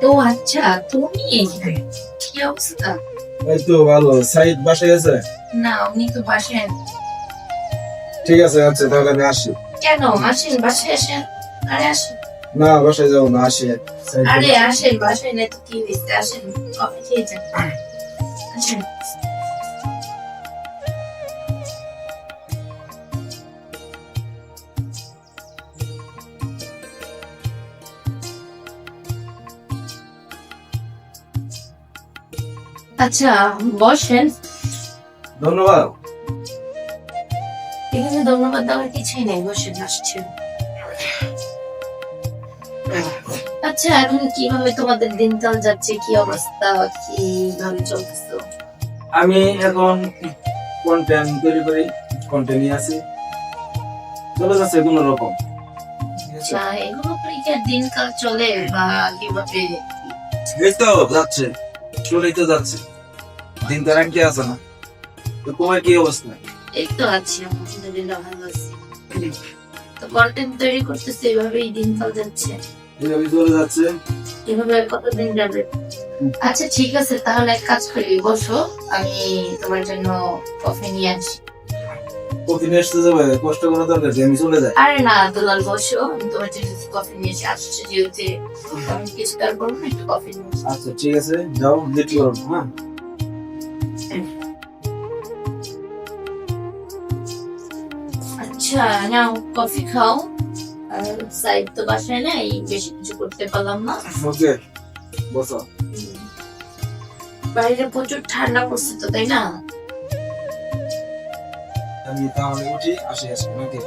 তো আচ্ছা তুমি কি অবস্থা? এই তো ভালো। সাইদ বাসায় আছে? না উনি তো বাসায় ঠিক আছে আচ্ছা তাহলে আমি আসি। কেন? আসেন বাসায় আসেন। আরে আসেন। না বাসায় যাও না আসি। আরে আসেন বাসায় না তো কি হয়েছে আসেন? কফি খেয়ে যান। আসেন। আচ্ছা বসেন। ধন্যবাদ। এখানে ধন্যবাদ দেওয়ার কিছুই নেই বসে আসছেন। আচ্ছা এখন কীভাবে তোমাদের দিনকাল যাচ্ছে? কি অবস্থা? কীভাবে চলতেছে? আমি এখন কন্টেন্ট তৈরি করি কন্টেন্ট নিয়ে আসি চলে যাচ্ছে কোনো রকম। আচ্ছা এগুলো দিনকাল চলে বা কীভাবে? এই তো যাচ্ছে। চলেই তো যাচ্ছে। দিন তার কি আছে না। তো তোমার কি অবস্থা? এই তো আছি আলহামদুলিল্লাহ ভালো আছি। তো কন্টেন্ট তৈরি করতেছে এভাবেই দিনকাল যাচ্ছে। এভাবে চলে যাচ্ছে? এভাবে কতদিন যাবে? আচ্ছা ঠিক আছে তাহলে এক কাজ করি বসো আমি তোমার জন্য কফি নিয়ে আসি। কফি নিয়ে আসতে যাবে? কষ্ট করা দরকার আমি চলে যাই। আরে না দুলাল বসো আমি তোমার জন্য কফি নিয়ে এসে আসছে যেহেতু আমি কিছু তার করব একটু কফি নিয়ে। আচ্ছা ঠিক আছে যাও লেট করো হ্যাঁ? আচ্ছা নাও কফি খাও। আর সাইড তো বাসায় নাই বেশি কিছু করতে পারলাম না। ওকে বসো। বাইরে প্রচুর ঠান্ডা পড়ছে তো তাই না? আমি তাহলে উঠি আসি আসি নাকি?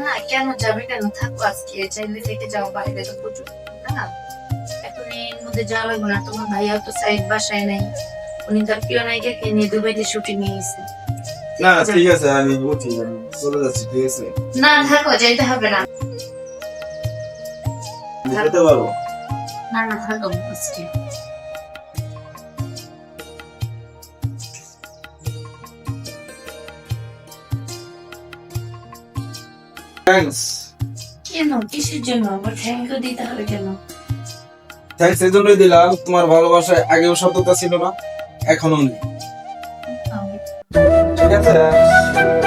না কেন যাবে কেন? থাকো আজকে চাইলে থেকে যাও বাইরে তো প্রচুর ঠান্ডা। এখন এর মধ্যে যাওয়া লাগবে না তোমার ভাইয়া তো সাইড বাসায় নাই। উনি তার প্রিয় নায়িকাকে নিয়ে দুবাইতে শুটিং নিয়ে গেছে না ঠিক আছে আমি উঠি আমি চলে যাচ্ছি ঠিক আছে। না থাকো যাইতে হবে না। আমি যেতে পারব? না না থাকো আজকে থ্যাঙ্কস কেন? কিসের জন্য? আবার থ্যাংক ইউ দিতে হবে কেন? থ্যাঙ্কস এই জন্যই দিলাম তোমার ভালোবাসায় আগেও সততা ছিল না এখনও নেই। 今天是十